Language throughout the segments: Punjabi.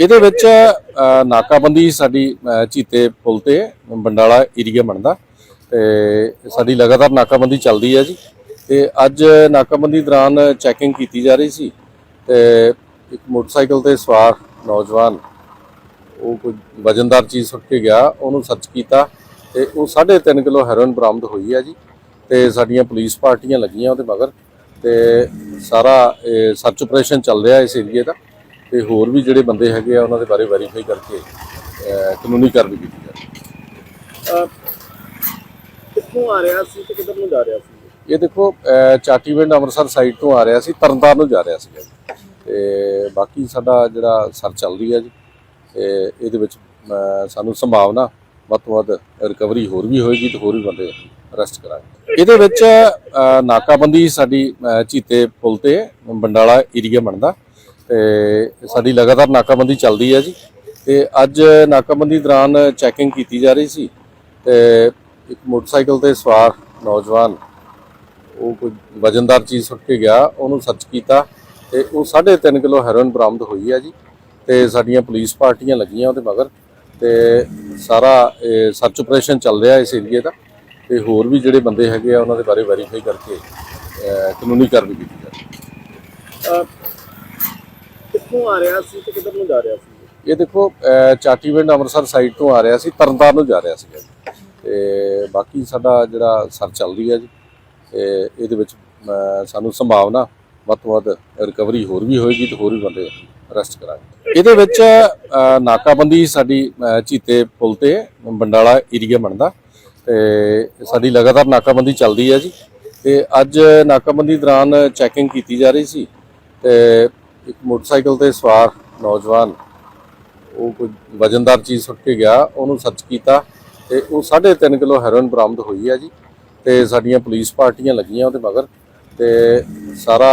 ਇਹਦੇ ਵਿੱਚ ਨਾਕਾਬੰਦੀ ਸਾਡੀ ਚੀਤੇ ਪੁਲ ਤੇ ਬੰਡਾਲਾ ਏਰੀਆ ਬਣਦਾ। ਤੇ ਸਾਡੀ ਲਗਾਤਾਰ ਨਾਕਾਬੰਦੀ ਚੱਲਦੀ ਹੈ ਜੀ। ਤੇ ਅੱਜ ਨਾਕਾਬੰਦੀ ਦੌਰਾਨ ਚੈਕਿੰਗ ਕੀਤੀ ਜਾ ਰਹੀ ਸੀ। ਤੇ ਇੱਕ ਮੋਟਰਸਾਈਕਲ ਤੇ ਸਵਾਰ ਨੌਜਵਾਨ, ਉਹ ਕੋਈ ਵਜਨਦਾਰ ਚੀਜ਼ ਸੁੱਟ ਕੇ ਗਿਆ, ਉਹਨੂੰ ਸਰਚ ਕੀਤਾ ਤੇ ਉਹ 3.5 ਕਿਲੋ ਹੈਰੋਇਨ ਬਰਾਮਦ ਹੋਈ ਹੈ ਜੀ। ਤੇ ਸਾਡੀਆਂ ਪੁਲਿਸ ਪਾਰਟੀਆਂ ਲੱਗੀਆਂ ਉਹਦੇ ਮਗਰ। ਤੇ ਸਾਰਾ ਸਰਚ ਆਪਰੇਸ਼ਨ ਚੱਲ ਰਿਹਾ ਇਸ ਏਰੀਏ ਦਾ। ਤੇ ਹੋਰ ਵੀ ਜਿਹੜੇ ਬੰਦੇ ਹੈਗੇ ਆ ਉਹਨਾਂ ਦੇ ਬਾਰੇ ਵੈਰੀਫਾਈ ਕਰਕੇ ਕਾਨੂੰਨੀ ਕਾਰਵਾਈ ਕੀਤੀ ਜਾਵੇ। ਅਹ ਕਿੱਥੋਂ ਆ ਰਿਹਾ ਸੀ ਤੇ ਕਿੱਧਰ ਨੂੰ ਜਾ ਰਿਹਾ ਸੀ? ਇਹ ਦੇਖੋ ਚਾਟੀਵਿੰਡ ਅੰਮ੍ਰਿਤਸਰ ਸਾਈਡ ਤੋਂ ਆ ਰਿਹਾ ਸੀ ਤਰਨਤਾਰਨ ਨੂੰ ਜਾ ਰਿਹਾ ਜੀ। ਤੇ ਬਾਕੀ ਸਾਡਾ ਜਿਹੜਾ ਸਰਚ ਚੱਲ ਰਹੀ ਹੈ ਜੀ ਤੇ ਇਹਦੇ ਵਿੱਚ ਸਾਨੂੰ ਸੰਭਾਵਨਾ ਵੱਧ ਤੋਂ ਵੱਧ ਰਿਕਵਰੀ ਹੋਰ ਵੀ ਹੋਏਗੀ ਤੇ ਹੋਰ ਵੀ ਬੰਦੇ ਅਰੈਸਟ ਕਰਾਂਗੇ। ਇਹਦੇ ਵਿੱਚ ਨਾਕਾਬੰਦੀ ਸਾਡੀ ਚੀਤੇ ਪੁਲ ਤੇ ਬੰਡਾਲਾ ਏਰੀਆ ਬਣਦਾ। ਤੇ ਸਾਡੀ ਲਗਾਤਾਰ ਨਾਕਾਬੰਦੀ ਚੱਲਦੀ ਹੈ ਜੀ। ਤੇ ਅੱਜ ਨਾਕਾਬੰਦੀ ਦੌਰਾਨ ਚੈਕਿੰਗ ਕੀਤੀ ਜਾ ਰਹੀ ਸੀ ਤੇ ਇੱਕ ਮੋਟਰਸਾਈਕਲ ਤੇ ਸਵਾਰ ਨੌਜਵਾਨ, ਉਹ ਕੋਈ ਵਜਨਦਾਰ ਚੀਜ਼ ਸੁੱਟ ਕੇ ਗਿਆ, ਉਹਨੂੰ ਸਰਚ ਕੀਤਾ ਤੇ ਉਹ 3.5 ਕਿਲੋ ਹੈਰੋਇਨ ਬਰਾਮਦ ਹੋਈ ਹੈ ਜੀ ਤੇ ਸਾਡੀਆਂ ਪੁਲਿਸ ਪਾਰਟੀਆਂ ਲੱਗੀਆਂ ਉਹਦੇ ਮਗਰ ਤੇ ਸਾਰਾ ਸਰਚ ਆਪਰੇਸ਼ਨ ਚੱਲ ਰਿਹਾ ਇਸ ਏਰੀਏ ਦਾ ਤੇ ਹੋਰ ਵੀ ਜਿਹੜੇ ਬੰਦੇ ਹੈਗੇ ਆ ਉਹਨਾਂ ਦੇ ਬਾਰੇ ਵੈਰੀਫਾਈ ਕਰਕੇ ਕਾਨੂੰਨੀ ਕਾਰਵਾਈ ਕੀਤੀ ਜਾਵੇ ਅਹ ਕਿੱਥੋਂ ਆ ਰਿਹਾ ਸੀ ਤੇ ਕਿੱਧਰ ਨੂੰ ਜਾ ਰਿਹਾ ਸੀ? ਇਹ ਦੇਖੋ ਅਹ, ਚਾਟੀਵਿੰਡ ਅੰਮ੍ਰਿਤਸਰ ਸਾਈਡ ਤੋਂ ਆ ਰਿਹਾ ਸੀ ਤਰਨਤਾਰਨ ਨੂੰ ਜਾ ਰਿਹਾ ਸੀਗਾ ਜੀ। ਤੇ ਬਾਕੀ ਸਾਡਾ ਜਿਹੜਾ ਸਰ ਚੱਲ ਰਹੀ ਹੈ ਜੀ ਤੇ ਇਹਦੇ ਵਿੱਚ ਸਾਨੂੰ ਸੰਭਾਵਨਾ ਵੱਧ ਤੋਂ ਵੱਧ ਰਿਕਵਰੀ ਹੋਰ ਵੀ ਹੋਏਗੀ ਤੇ ਹੋਰ ਵੀ ਬੰਦੇ ਅਰੈਸਟ ਕਰਾਂਗੇ। ਇਹਦੇ ਵਿੱਚ ਨਾਕਾਬੰਦੀ ਸਾਡੀ ਚੀਤੇ ਪੁਲ ਤੇ ਬੰਡਾਲਾ ਏਰੀਆ ਬਣਦਾ ਤੇ ਸਾਡੀ ਲਗਾਤਾਰ ਨਾਕਾਬੰਦੀ ਚੱਲਦੀ ਹੈ ਜੀ। ਤੇ ਅੱਜ ਨਾਕਾਬੰਦੀ ਦੌਰਾਨ ਚੈਕਿੰਗ ਕੀਤੀ ਜਾ ਰਹੀ ਸੀ ਤੇ ਇੱਕ ਮੋਟਰਸਾਈਕਲ ਤੇ ਸਵਾਰ ਨੌਜਵਾਨ ਉਹ ਕੋਈ ਵਜਨਦਾਰ ਚੀਜ਼ ਸੁੱਟ ਕੇ ਗਿਆ ਉਹਨੂੰ ਸਰਚ ਕੀਤਾ ਤੇ ਉਹ 3.5 ਕਿਲੋ ਹੈਰੋਇਨ ਬਰਾਮਦ ਹੋਈ ਹੈ ਜੀ ਤੇ ਸਾਡੀਆਂ ਪੁਲਿਸ ਪਾਰਟੀਆਂ ਲੱਗੀਆਂ ਉਹਦੇ ਮਗਰ ਤੇ ਸਾਰਾ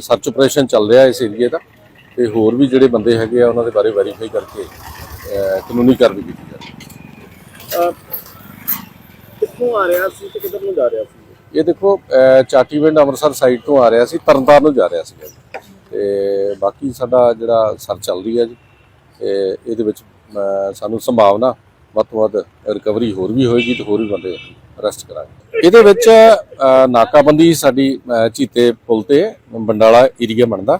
ਸਰਚ ਆਪਰੇਸ਼ਨ ਚੱਲ ਰਿਹਾ ਇਸ ਏਰੀਏ ਦਾ ਤੇ ਹੋਰ ਵੀ ਜਿਹੜੇ ਬੰਦੇ ਹੈਗੇ ਆ ਉਹਨਾਂ ਦੇ ਬਾਰੇ ਵੈਰੀਫਾਈ ਕਰਕੇ ਕਾਨੂੰਨੀ ਕਾਰਵਾਈ ਕੀਤੀ ਅਹ ਕਿੱਥੋਂ ਆ ਰਿਹਾ ਸੀ ਤੇ ਕਿੱਧਰ ਨੂੰ ਜਾ ਰਿਹਾ ਸੀ? ਇਹ ਦੇਖੋ ਚਾਟੀਵਿੰਡ ਅੰਮ੍ਰਿਤਸਰ ਸਾਈਡ ਤੋਂ ਆ ਰਿਹਾ ਸੀ ਤਰਨਤਾਰਨ ਨੂੰ ਜਾ ਰਿਹਾ ਜੀ। ਤੇ ਬਾਕੀ ਸਾਡਾ ਜਿਹੜਾ ਸਰਚ ਚੱਲ ਰਹੀ ਹੈ ਜੀ, ਤੇ ਇਹਦੇ ਵਿੱਚ ਸਾਨੂੰ ਸੰਭਾਵਨਾ ਵੱਧ ਤੋਂ ਵੱਧ ਰਿਕਵਰੀ ਹੋਰ ਵੀ ਹੋਏਗੀ ਤੇ ਹੋਰ ਵੀ ਬੰਦੇ ਅਰੈਸਟ ਕਰਾਂਗੇ। ਇਹਦੇ ਵਿੱਚ ਨਾਕਾਬੰਦੀ ਸਾਡੀ ਚੀਤੇ ਪੁਲ ਤੇ ਬੰਡਾਲਾ ਏਰੀਆ ਬਣਦਾ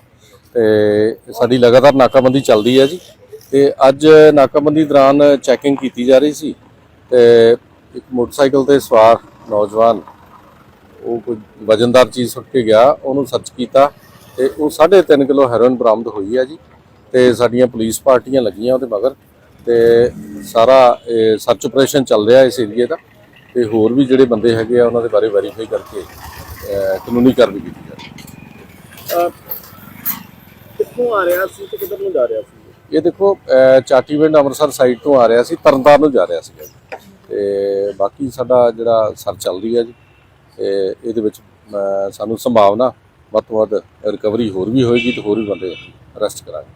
ਤੇ ਸਾਡੀ ਲਗਾਤਾਰ ਨਾਕਾਬੰਦੀ ਚੱਲਦੀ ਹੈ ਜੀ। ਤੇ ਅੱਜ ਨਾਕਾਬੰਦੀ ਦੌਰਾਨ ਚੈਕਿੰਗ ਕੀਤੀ ਜਾ ਰਹੀ ਸੀ ਤੇ ਇੱਕ ਮੋਟਰਸਾਈਕਲ ਤੇ ਸਵਾਰ ਨੌਜਵਾਨ, ਉਹ ਕੋਈ ਵਜਨਦਾਰ ਚੀਜ਼ ਸੁੱਟ ਕੇ ਗਿਆ, ਉਹਨੂੰ ਸਰਚ ਕੀਤਾ ਤੇ ਉਹ 3.5 ਕਿਲੋ ਹੈਰੋਇਨ ਬਰਾਮਦ ਹੋਈ ਹੈ ਜੀ ਤੇ ਸਾਡੀਆਂ ਪੁਲਿਸ ਪਾਰਟੀਆਂ ਲੱਗੀਆਂ ਉਹਦੇ ਮਗਰ ਤੇ ਸਾਰਾ ਸਰਚ ਆਪਰੇਸ਼ਨ ਚੱਲ ਰਿਹਾ ਇਸ ਏਰੀਏ ਦਾ ਤੇ ਹੋਰ ਵੀ ਜਿਹੜੇ ਬੰਦੇ ਹੈਗੇ ਆ ਉਹਨਾਂ ਦੇ ਬਾਰੇ ਵੈਰੀਫਾਈ ਕਰਕੇ ਕਾਨੂੰਨੀ ਕਾਰਵਾਈ ਕੀਤੀ ਜਾਵੇ। ਅਹ ਕਿੱਥੋਂ ਆ ਰਿਹਾ ਸੀ ਤੇ ਕਿੱਧਰ ਨੂੰ ਜਾ ਰਿਹਾ ਸੀ? ਇਹ ਦੇਖੋ ਅਹ, ਚਾਟੀਵਿੰਡ ਅੰਮ੍ਰਿਤਸਰ ਸਾਈਡ ਤੋਂ ਆ ਰਿਹਾ ਸੀ ਤਰਨਤਾਰਨ ਨੂੰ ਜਾ ਰਿਹਾ ਜੀ। ਤੇ ਬਾਕੀ ਸਾਡਾ ਜਿਹੜਾ ਸਰਚ ਚੱਲ ਰਹੀ ਹੈ ਜੀ ਤੇ ਇਹਦੇ ਵਿੱਚ ਸਾਨੂੰ ਸੰਭਾਵਨਾ ਵੱਧ ਤੋਂ ਵੱਧ ਰਿਕਵਰੀ ਹੋਰ ਵੀ ਹੋਏਗੀ ਤੇ ਹੋਰ ਵੀ ਬੰਦੇ ਅਰੈਸਟ ਕਰਾਂਗੇ।